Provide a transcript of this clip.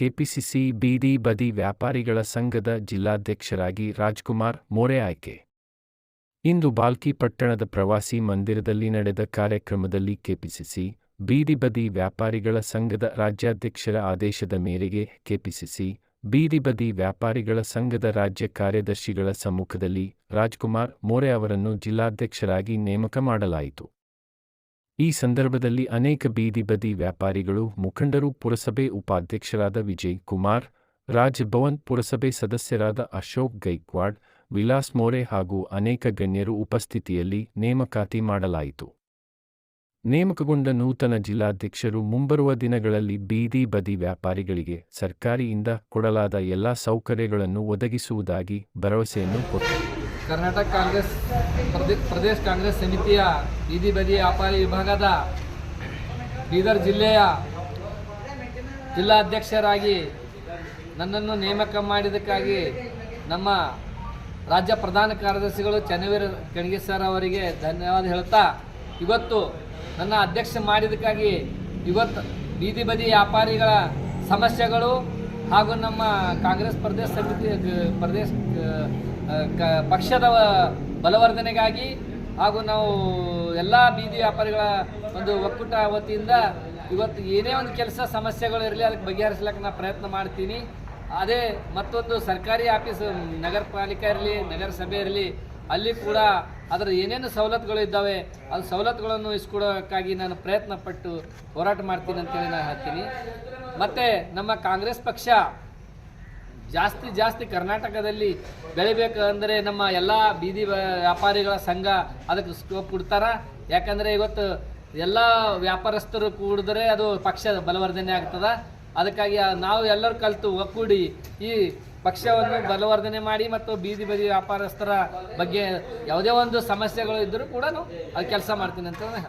KPCC, ಬೀದಿ ಬದಿ ವ್ಯಾಪಾರಿಗಳ ಸಂಘದ ಜಿಲ್ಲಾಧ್ಯಕ್ಷರಾಗಿ ರಾಜ್ಕುಮಾರ್ ಮೋರೆ ಆಯ್ಕೆ. ಇಂದು ಬಾಲ್ಕಿ ಪಟ್ಟಣದ ಪ್ರವಾಸಿ ಮಂದಿರದಲ್ಲಿ ನಡೆದ ಕಾರ್ಯಕ್ರಮದಲ್ಲಿ ಕೆಪಿಸಿಸಿ, ಬೀದಿ ಬದಿ ವ್ಯಾಪಾರಿಗಳ ಸಂಘದ ರಾಜ್ಯಾಧ್ಯಕ್ಷರ ಆದೇಶದ ಮೇರೆಗೆ ಕೆಪಿಸಿಸಿ, ಬೀದಿ ಬದಿ ವ್ಯಾಪಾರಿಗಳ ಸಂಘದ ರಾಜ್ಯ ಕಾರ್ಯದರ್ಶಿಗಳ ಸಮ್ಮುಖದಲ್ಲಿ ರಾಜ್ಕುಮಾರ್ ಮೋರೆ ಅವರನ್ನು ಜಿಲ್ಲಾಧ್ಯಕ್ಷರಾಗಿ ನೇಮಕ ಮಾಡಲಾಯಿತು. ಈ ಸಂದರ್ಭದಲ್ಲಿ ಅನೇಕ ಬೀದಿ ಬದಿ ವ್ಯಾಪಾರಿಗಳು, ಮುಖಂಡರು, ಪುರಸಭೆ ಉಪಾಧ್ಯಕ್ಷರಾದ ವಿಜಯ್ ಕುಮಾರ್ ರಾಜ್ ಭವನ್ ಪುರಸಭೆ ಸದಸ್ಯರಾದ ಅಶೋಕ್ ಗೈಕ್ವಾಡ್, ವಿಲಾಸ್ ಮೋರೆ ಹಾಗೂ ಅನೇಕ ಗಣ್ಯರು ಉಪಸ್ಥಿತಿಯಲ್ಲಿ ನೇಮಕಾತಿ ಮಾಡಲಾಯಿತು. ನೇಮಕಗೊಂಡ ನೂತನ ಜಿಲ್ಲಾಧ್ಯಕ್ಷರು ಮುಂಬರುವ ದಿನಗಳಲ್ಲಿ ಬೀದಿ ಬದಿ ವ್ಯಾಪಾರಿಗಳಿಗೆ ಸರ್ಕಾರಿಯಿಂದ ಕೊಡಲಾದ ಎಲ್ಲಾ ಸೌಕರ್ಯಗಳನ್ನು ಒದಗಿಸುವುದಾಗಿ ಭರವಸೆಯನ್ನು ಕೊಟ್ಟರು. ಕರ್ನಾಟಕ ಕಾಂಗ್ರೆಸ್ ಪ್ರದೇ, ಪ್ರದೇಶ ಕಾಂಗ್ರೆಸ್ ಸಮಿತಿಯ ಬೀದಿ ಬದಿ ವ್ಯಾಪಾರಿ ವಿಭಾಗದ ಬೀದರ್ ಜಿಲ್ಲೆಯ ಜಿಲ್ಲಾಧ್ಯಕ್ಷರಾಗಿ ನನ್ನನ್ನು ನೇಮಕ ಮಾಡಿದ್ದಕ್ಕಾಗಿ ನಮ್ಮ ರಾಜ್ಯ ಪ್ರಧಾನ ಕಾರ್ಯದರ್ಶಿಗಳು ಚನ್ನವೀರ ಗಣಗಿ ಸರ್ ಅವರಿಗೆ ಧನ್ಯವಾದ ಹೇಳ್ತಾ ಇವತ್ತು ನನ್ನ ಅಧ್ಯಕ್ಷ ಮಾಡಿದ್ದಕ್ಕಾಗಿ ಇವತ್ತು ಬೀದಿ ಬದಿ ವ್ಯಾಪಾರಿಗಳ ಸಮಸ್ಯೆಗಳು ಹಾಗೂ ನಮ್ಮ ಕಾಂಗ್ರೆಸ್ ಪ್ರದೇಶ ಸಮಿತಿ, ಪ್ರದೇಶ ಕ- ಪಕ್ಷದ ಬಲವರ್ಧನೆಗಾಗಿ ಹಾಗೂ ನಾವು ಎಲ್ಲ ಬೀದಿ ವ್ಯಾಪಾರಿಗಳ ಒಂದು ಒಕ್ಕೂಟ ವತಿಯಿಂದ ಇವತ್ತು ಏನೇ ಒಂದು ಕೆಲಸ ಸಮಸ್ಯೆಗಳು ಇರಲಿ, ಅದಕ್ಕೆ ಬಗೆಹರಿಸ್ಲಿಕ್ಕೆ ನಾನು ಪ್ರಯತ್ನ ಮಾಡ್ತೀನಿ. ಅದೇ ಮತ್ತೊಂದು ಸರ್ಕಾರಿ ಆಫೀಸ್, ನಗರ ಪಾಲಿಕೆ ಇರಲಿ ನಗರಸಭೆ ಇರಲಿ, ಅಲ್ಲಿ ಕೂಡ ಅದರ ಏನೇನು ಸವಲತ್ತುಗಳು ಇದ್ದಾವೆ, ಅದು ಸವಲತ್ತುಗಳನ್ನು ಇಸ್ಕೊಡೋಕ್ಕಾಗಿ ನಾನು ಪ್ರಯತ್ನ ಪಟ್ಟು ಹೋರಾಟ ಮಾಡ್ತೀನಿ ಅಂತೇಳಿ ನಾನು ಹೇಳ್ತೀನಿ. ಮತ್ತು ನಮ್ಮ ಕಾಂಗ್ರೆಸ್ ಪಕ್ಷ ಜಾಸ್ತಿ ಜಾಸ್ತಿ ಕರ್ನಾಟಕದಲ್ಲಿ ಬೆಳಿಬೇಕು ಅಂದರೆ ನಮ್ಮ ಎಲ್ಲ ಬೀದಿ ವ್ಯಾ- ವ್ಯಾಪಾರಿಗಳ ಸಂಘ ಅದಕ್ಕೆ ಸ್ಕೋಪ್ ಕೊಡ್ತಾರ. ಯಾಕಂದರೆ ಇವತ್ತು ಎಲ್ಲ ವ್ಯಾಪಾರಸ್ಥರು ಕೂಡಿದ್ರೆ ಅದು ಪಕ್ಷ ಬಲವರ್ಧನೆ ಆಗ್ತದೆ. ಅದಕ್ಕಾಗಿ ನಾವು ಎಲ್ಲರೂ ಕಲಿತು ಒಕ್ಕೂಡಿ ಈ ಪಕ್ಷವನ್ನು ಬಲವರ್ಧನೆ ಮಾಡಿ ಮತ್ತು ಬೀದಿ ಬದಿ ವ್ಯಾಪಾರಸ್ಥರ ಬಗ್ಗೆ ಯಾವುದೇ ಒಂದು ಸಮಸ್ಯೆಗಳು ಇದ್ದರೂ ಕೂಡ ಅದು ಕೆಲಸ ಮಾಡ್ತೀನಿ ಅಂತ